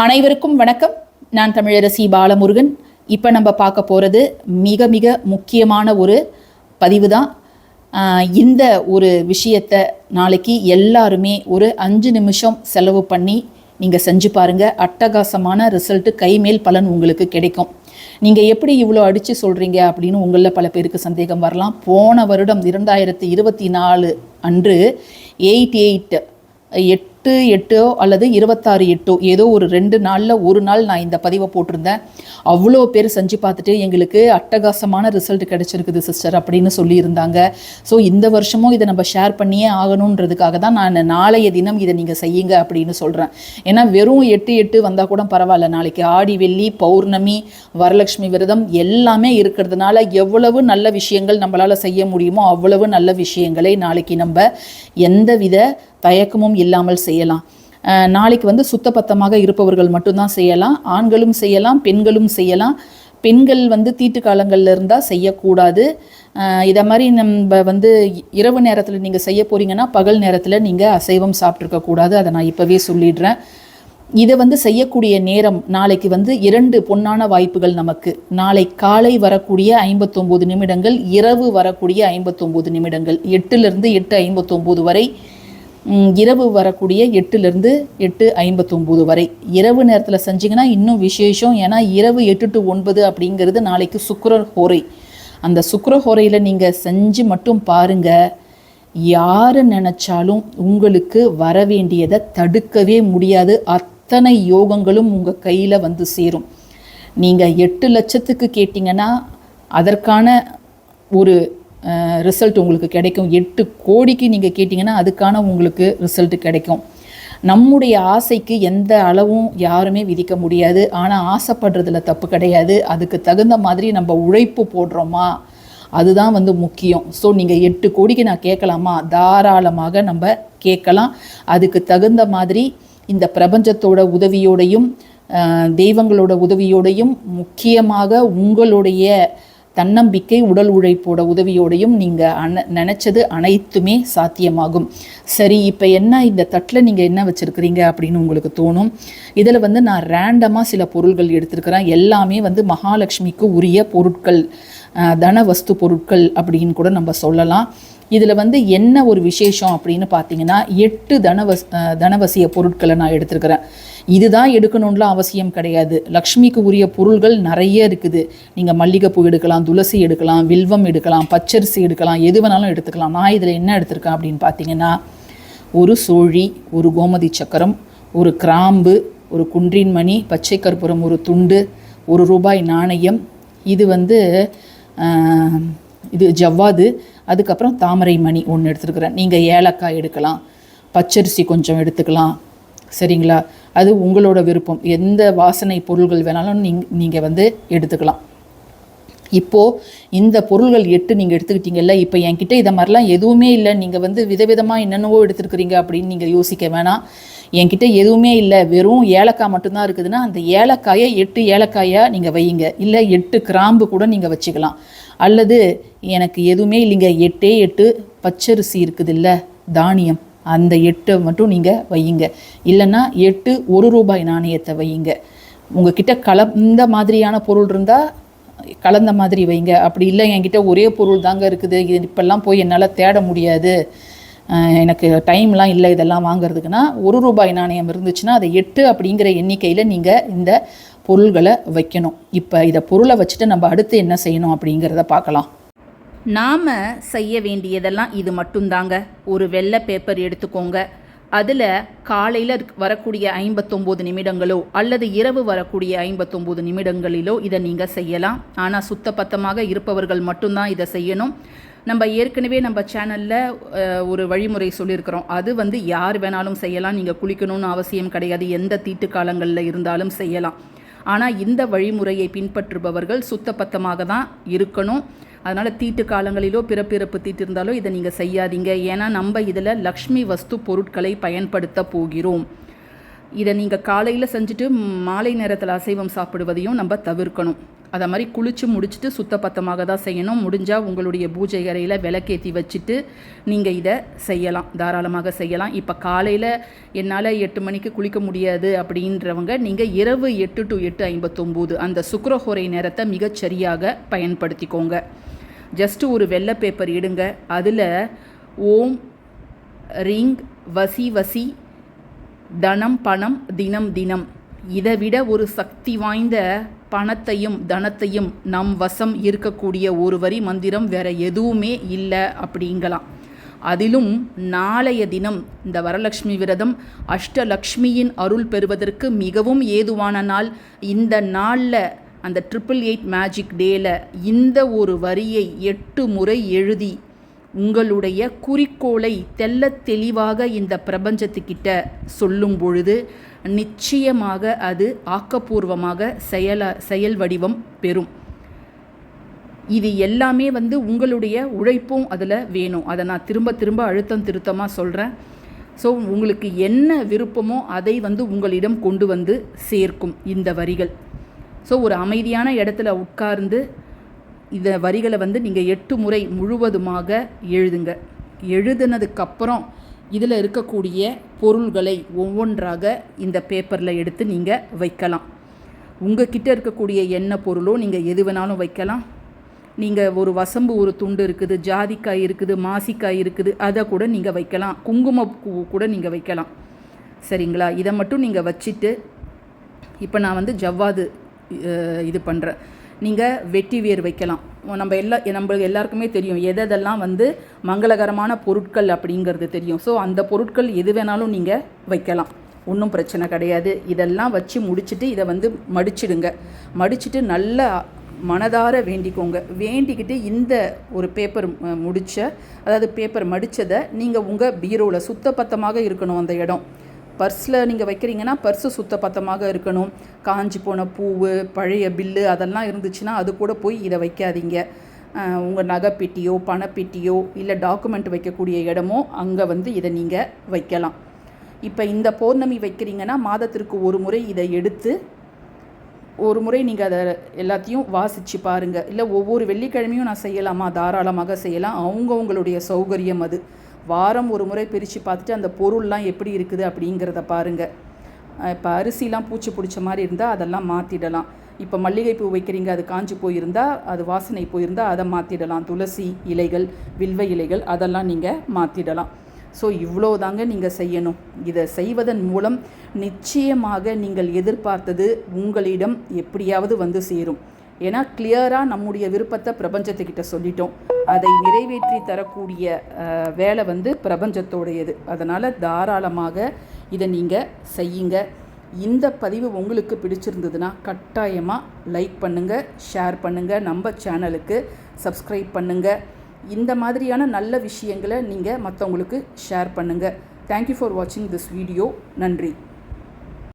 அனைவருக்கும் வணக்கம். நான் தமிழரசி பாலமுருகன். இப்போ நம்ம பார்க்க போகிறது மிக மிக முக்கியமான ஒரு பதிவு தான் இந்த ஒரு விஷயத்தை நாளைக்கு எல்லாருமே ஒரு அஞ்சு நிமிஷம் செலவு பண்ணி நீங்கள் செஞ்சு பாருங்கள் அட்டகாசமான ரிசல்ட்டு கைமேல் பலன் உங்களுக்கு கிடைக்கும். நீங்கள் எப்படி இவ்வளோ அடித்து சொல்கிறீங்க அப்படின்னு உங்களில் பல பேருக்கு சந்தேகம் வரலாம். போன வருடம் இரண்டாயிரத்தி இருபத்தி நாலு அன்று எயிட் எயிட் எட்டு எட்டோ அல்லது இருபத்தாறு எட்டோ ஏதோ ஒரு ரெண்டு நாளில் ஒரு நாள் நான் இந்த பதிவை போட்டிருந்தேன். அவ்வளோ பேர் செஞ்சு பார்த்துட்டு எங்களுக்கு அட்டகாசமான ரிசல்ட் கிடைச்சிருக்குது சிஸ்டர் அப்படின்னு சொல்லியிருந்தாங்க. ஸோ இந்த வருஷமும் இதை நம்ம ஷேர் பண்ணியே ஆகணுன்றதுக்காக தான் நான் நாளைய தினம் இதை நீங்கள் செய்யுங்க அப்படின்னு சொல்கிறேன் ஏன்னா வெறும் எட்டு எட்டு வந்தால் கூட பரவாயில்ல. நாளைக்கு ஆடி வெள்ளி பௌர்ணமி வரலட்சுமி விரதம் எல்லாமே இருக்கிறதுனால எவ்வளவு நல்ல விஷயங்கள் நம்மளால் செய்ய முடியுமோ அவ்வளவு நல்ல விஷயங்களை நாளைக்கு நம்ம எந்தவித தயக்கமும் இல்லாமல் செய்யலாம். நாளைக்கு வந்து சுத்தபத்தமாக இருப்பவர்கள் மட்டும்தான் செய்யலாம். ஆண்களும் செய்யலாம் பெண்களும் செய்யலாம். பெண்கள் வந்து தீட்டு காலங்களில் இருந்தால் செய்யக்கூடாது. இதை மாதிரி நம்ம வந்து இரவு நேரத்தில் நீங்கள் செய்ய போகிறீங்கன்னா பகல் நேரத்தில் நீங்கள் அசைவம் சாப்பிட்ருக்கக்கூடாது அதை நான் இப்போவே சொல்லிடுறேன். இதை வந்து செய்யக்கூடிய நேரம் நாளைக்கு வந்து இரண்டு பொன்னான வாய்ப்புகள் நமக்கு. நாளை காலை வரக்கூடிய ஐம்பத்தொம்போது நிமிடங்கள் இரவு வரக்கூடிய ஐம்பத்தொம்போது நிமிடங்கள். எட்டுலேருந்து எட்டு ஐம்பத்தொம்போது வரை இரவு வரக்கூடிய எட்டுலேருந்து எட்டு ஐம்பத்தொம்போது வரை. இரவு நேரத்தில் செஞ்சிங்கன்னா இன்னும் விசேஷம். ஏன்னா இரவு எட்டு டு ஒன்பது அப்படிங்கிறது நாளைக்கு சுக்கரர் ஹோரை. அந்த சுக்கர ஹோரையில் நீங்கள் செஞ்சு மட்டும் பாருங்கள் யார் நினச்சாலும் உங்களுக்கு வர வேண்டியதை தடுக்கவே முடியாது. அத்தனை யோகங்களும் உங்கள் கையில் வந்து சேரும். நீங்கள் எட்டு லட்சத்துக்கு கேட்டிங்கன்னா அதற்கான ஒரு ரிசல்ட் உங்களுக்கு கிடைக்கும். எட்டு கோடிக்கு நீங்கள் கேட்டிங்கன்னா அதுக்கான உங்களுக்கு ரிசல்ட் கிடைக்கும். நம்முடைய ஆசைக்கு எந்த அளவும் யாருமே விதிக்க முடியாது. ஆனால் ஆசைப்படுறதுல தப்பு கிடையாது. அதுக்கு தகுந்த மாதிரி நம்ம உழைப்பு போடுறோமா? அதுதான் வந்து முக்கியம். ஸோ நீங்கள் எட்டு கோடிக்கு நான் கேட்கலாமா? தாராளமாக நம்ம கேட்கலாம். அதுக்கு தகுந்த மாதிரி இந்த பிரபஞ்சத்தோட உதவியோடையும் தெய்வங்களோட உதவியோடையும் முக்கியமாக உங்களுடைய தன்னம்பிக்கை உடல் உழைப்போட உதவியோடையும் நீங்கள் அன நினச்சது அனைத்துமே சாத்தியமாகும். சரி இப்போ என்ன இந்த தட்டில் நீங்கள் என்ன வச்சுருக்கிறீங்க அப்படின்னு உங்களுக்கு தோணும்? இதில் வந்து நான் ரேண்டமாக சில பொருள்கள் எடுத்துருக்கிறேன். எல்லாமே வந்து மகாலட்சுமிக்கு உரிய பொருட்கள் தன வஸ்து பொருட்கள் அப்படின்னு கூட நம்ம சொல்லலாம். இதில் வந்து என்ன ஒரு விசேஷம் அப்படின்னு பார்த்தீங்கன்னா எட்டு தனவஸ் தனவசிய பொருட்களை நான் எடுத்திருக்கிறேன். இதுதான் எடுக்கணும்லாம் அவசியம் கிடையாது. லக்ஷ்மிக்கு உரிய பொருள்கள் நிறைய இருக்குது. நீங்கள் மல்லிகைப்பூ எடுக்கலாம் துளசி எடுக்கலாம் வில்வம் எடுக்கலாம் பச்சரிசி எடுக்கலாம் எது வேணாலும் எடுத்துக்கலாம். நான் இதில் என்ன எடுத்திருக்கேன் அப்படின்னு பார்த்தீங்கன்னா ஒரு சோழி ஒரு கோமதி சக்கரம் ஒரு கிராம்பு ஒரு குன்றின் மணி பச்சை கற்பூரம் ஒரு துண்டு ஒரு ரூபாய் நாணயம். இது வந்து இது ஜவ்வாது. அதுக்கப்புறம் தாமரை மணி ஒன்று எடுத்துருக்குறேன். நீங்கள் ஏலக்காய் எடுக்கலாம். பச்சரிசி கொஞ்சம் எடுத்துக்கலாம். சரிங்களா? அது உங்களோட விருப்பம். எந்த வாசனை பொருள்கள் வேணாலும் நீங் நீங்கள் வந்து எடுத்துக்கலாம். இப்போது இந்த பொருள்கள் எட்டு நீங்கள் எடுத்துக்கிட்டீங்கல்ல இப்போ என்கிட்ட இதை மாதிரிலாம் எதுவுமே இல்லை. நீங்கள் வந்து விதவிதமாக என்னென்னவோ எடுத்துருக்கிறீங்க அப்படின்னு நீங்கள் யோசிக்க வேணாம். என்கிட்ட எதுவுமே இல்லை. வெறும் ஏலக்காய் மட்டும்தான் இருக்குதுன்னா அந்த ஏலக்காயை எட்டு ஏலக்காயாக நீங்கள் வையுங்க. இல்லை எட்டு கிராம்பு கூட நீங்கள் வச்சுக்கலாம். அல்லது எனக்கு எதுவுமே இல்லைங்க. எட்டே எட்டு பச்சரிசி இருக்குது இல்லை தானியம். அந்த எட்டை மட்டும் நீங்கள் வையுங்க. இல்லைன்னா எட்டு ஒரு ரூபாய் நாணயத்தை வையுங்க. உங்ககிட்ட கலந்த மாதிரியான பொருள் இருந்தால் கலந்த மாதிரி வைங்க. அப்படி இல்லை என்கிட்ட ஒரே பொருள் தாங்க இருக்குது. இது இப்போல்லாம் போய் என்னால் தேட முடியாது. எனக்கு டைம்லாம் இல்லை இதெல்லாம் வாங்குறதுக்குன்னா ஒரு ரூபாய் நாணயம் இருந்துச்சுன்னா அதை எட்டு அப்படிங்கிற எண்ணிக்கையில் நீங்கள் இந்த பொருள்களை வைக்கணும். இப்போ இதை பொருளை வச்சுட்டு நம்ம அடுத்து என்ன செய்யணும் அப்படிங்கிறத பார்க்கலாம். நாம் செய்ய வேண்டியதெல்லாம் இது மட்டும்தாங்க. ஒரு வெள்ளை பேப்பர் எடுத்துக்கோங்க. அதில் காலையில் வரக்கூடிய ஐம்பத்தொம்போது நிமிடங்களோ அல்லது இரவு வரக்கூடிய ஐம்பத்தொம்போது நிமிடங்களிலோ இதை நீங்கள் செய்யலாம். ஆனால் சுத்தபத்தமாக இருப்பவர்கள் மட்டும்தான் இதை செய்யணும். நம்ம ஏற்கனவே நம்ம சேனலில் ஒரு வழிமுறை சொல்லியிருக்கிறோம். அது வந்து யார் வேணாலும் செய்யலாம். நீங்கள் குளிக்கணும்னு அவசியம் கிடையாது. எந்த தீட்டு காலங்களில் இருந்தாலும் செய்யலாம். ஆனால் இந்த வழிமுறையை பின்பற்றுபவர்கள் சுத்தபத்தமாக தான் இருக்கணும். அதனால் தீட்டு காலங்களிலோ பிறப்பிறப்பு தீட்டு இருந்தாலோ இதை நீங்கள் செய்யாதீங்க. ஏன்னா நம்ம இதில் லக்ஷ்மி வஸ்து பொருட்களை பயன்படுத்த போகிறோம். இதை நீங்கள் காலையில் செஞ்சுட்டு மாலை நேரத்தில் அசைவம் சாப்பிடுவதையும் நம்ம தவிர்க்கணும். அதை மாதிரி குளித்து முடிச்சுட்டு சுத்தபத்தமாக தான் செய்யணும். முடிஞ்சால் உங்களுடைய பூஜை அறையில் விளக்கேற்றி வச்சுட்டு நீங்கள் இதை செய்யலாம். தாராளமாக செய்யலாம். இப்போ காலையில் என்னால் எட்டு மணிக்கு குளிக்க முடியாது அப்படின்றவங்க நீங்கள் இரவு எட்டு டு எட்டு ஐம்பத்தொம்போது அந்த சுக்ரஹோரை நேரத்தை மிகச்சரியாக பயன்படுத்திக்கோங்க. ஜஸ்ட்டு ஒரு வெள்ளை பேப்பர் இடுங்க. அதில் ஓம் ரிங் வசி வசி தனம் பணம் தினம் தினம். இதை விட ஒரு சக்தி வாய்ந்த பணத்தையும் தனத்தையும் நம் வசம் இருக்கக்கூடிய ஒரு வரி மந்திரம் வேற எதுவுமே இல்லை அப்படிங்கலாம். அதிலும் நாளைய தினம் இந்த வரலட்சுமி விரதம் அஷ்டலக்ஷ்மியின் அருள் பெறுவதற்கு மிகவும் ஏதுவான நாள். இந்த நாளில் அந்த ட்ரிபிள் எயிட் மேஜிக் டேல இந்த ஒரு வரியை எட்டு முறை எழுதி உங்களுடைய குறிக்கோளை தெள்ளத் தெளிவாக இந்த பிரபஞ்சத்துக்கிட்ட சொல்லும் பொழுது நிச்சயமாக அது ஆக்கப்பூர்வமாக செயல செயல் வடிவம் பெறும். இது எல்லாமே வந்து உங்களுடைய உழைப்பும் அதில் வேணும். அதை நான் திரும்ப திரும்ப அழுத்தம் திருத்தமாக சொல்கிறேன் ஸோ உங்களுக்கு என்ன விருப்பமோ அதை வந்து உங்களிடம் கொண்டு வந்து சேர்க்கும் இந்த வரிகள். ஸோ ஒரு அமைதியான இடத்துல உட்கார்ந்து இந்த வரிகளை வந்து நீங்கள் எட்டு முறை முழுவதுமாக எழுதுங்க. எழுதுனதுக்கப்புறம் இதில் இருக்கக்கூடிய பொருள்களை ஒவ்வொன்றாக இந்த பேப்பரில் எடுத்து நீங்கள் வைக்கலாம். உங்கள் கிட்டே இருக்கக்கூடிய என்ன பொருளோ நீங்கள் எது வேணாலும் வைக்கலாம். நீங்கள் ஒரு வசம்பு ஒரு துண்டு இருக்குது ஜாதிக்காய் இருக்குது மாசிக்காய் இருக்குது அதை கூட நீங்கள் வைக்கலாம். குங்குமப்பூ கூட நீங்கள் வைக்கலாம். சரிங்களா? இதை மட்டும் நீங்கள் வச்சுட்டு இப்போ நான் வந்து ஜவ்வாது இது பண்ணுறேன் நீங்கள் வெட்டி வேர் வைக்கலாம். நம்ம எல்லா நம்மளுக்கு எல்லாருக்குமே தெரியும். எதெல்லாம் வந்து மங்களகரமான பொருட்கள் அப்படிங்கிறது தெரியும். ஸோ அந்த பொருட்கள் எது வேணாலும் நீங்கள் வைக்கலாம். ஒன்றும் பிரச்சனை கிடையாது. இதெல்லாம் வச்சு முடிச்சுட்டு இதை வந்து மடிச்சிடுங்க. மடிச்சுட்டு நல்லா மனதார வேண்டிக்கோங்க. வேண்டிக்கிட்டு இந்த ஒரு பேப்பர் முடித்த அதாவது பேப்பர் மடித்ததை நீங்கள் உங்கள் பீரோவில் சுத்தபத்தமாக இருக்கணும் அந்த இடம். பர்ஸில் நீங்கள் வைக்கிறீங்கன்னா பர்ஸு சுத்தபத்தமாக இருக்கணும். காஞ்சி போன பூவு பழைய பில்லு அதெல்லாம் இருந்துச்சுன்னா அது கூட போய் இதை வைக்காதீங்க. உங்கள் நகைப்பெட்டியோ பணப்பெட்டியோ இல்லை டாக்குமெண்ட் வைக்கக்கூடிய இடமோ அங்கே வந்து இதை நீங்கள் வைக்கலாம். இப்போ இந்த பௌர்ணமி வைக்கிறீங்கன்னா மாதத்திற்கு ஒரு முறை இதை எடுத்து ஒரு முறை நீங்கள் அதை எல்லாத்தையும் வாசித்து பாருங்கள் இல்லை ஒவ்வொரு வெள்ளிக்கிழமையும் நான் செய்யலாமா? தாராளமாக செய்யலாம். அவங்கவுங்களுடைய சௌகரியம் அது. வாரம் ஒரு முறை பிரித்து பார்த்துட்டு அந்த பொருள்லாம் எப்படி இருக்குது அப்படிங்கிறத பாருங்கள் இப்போ அரிசிலாம் பூச்சி பிடிச்ச மாதிரி இருந்தால் அதெல்லாம் மாற்றிடலாம் இப்போ மல்லிகைப்பூ வைக்கிறீங்க அது காஞ்சி போயிருந்தால் அது வாசனை போயிருந்தால் அதை மாற்றிடலாம் துளசி இலைகள் வில்வ இலைகள் அதெல்லாம் நீங்கள் மாற்றிடலாம் ஸோ இவ்வளோ தாங்க நீங்கள் செய்யணும். இதை செய்வதன் மூலம் நிச்சயமாக நீங்கள் எதிர்பார்த்தது உங்களிடம் எப்படியாவது வந்து சேரும். ஏன்னா கிளியராக நம்முடைய விருப்பத்தை பிரபஞ்சத்துக்கிட்ட சொல்லிட்டோம். அதை நிறைவேற்றி தரக்கூடிய வேலை வந்து பிரபஞ்சத்தோடையது. அதனால் தாராளமாக இதை நீங்கள் செய்யுங்க. இந்த பதிவு உங்களுக்கு பிடிச்சிருந்ததுன்னா கட்டாயமாக லைக் பண்ணுங்கள் ஷேர் பண்ணுங்கள் நம்ம சேனலுக்கு சப்ஸ்கிரைப் பண்ணுங்கள் இந்த மாதிரியான நல்ல விஷயங்களை நீங்கள் மற்றவங்களுக்கு ஷேர் பண்ணுங்கள் தேங்க்யூ ஃபார் வாட்சிங் திஸ் வீடியோ நன்றி.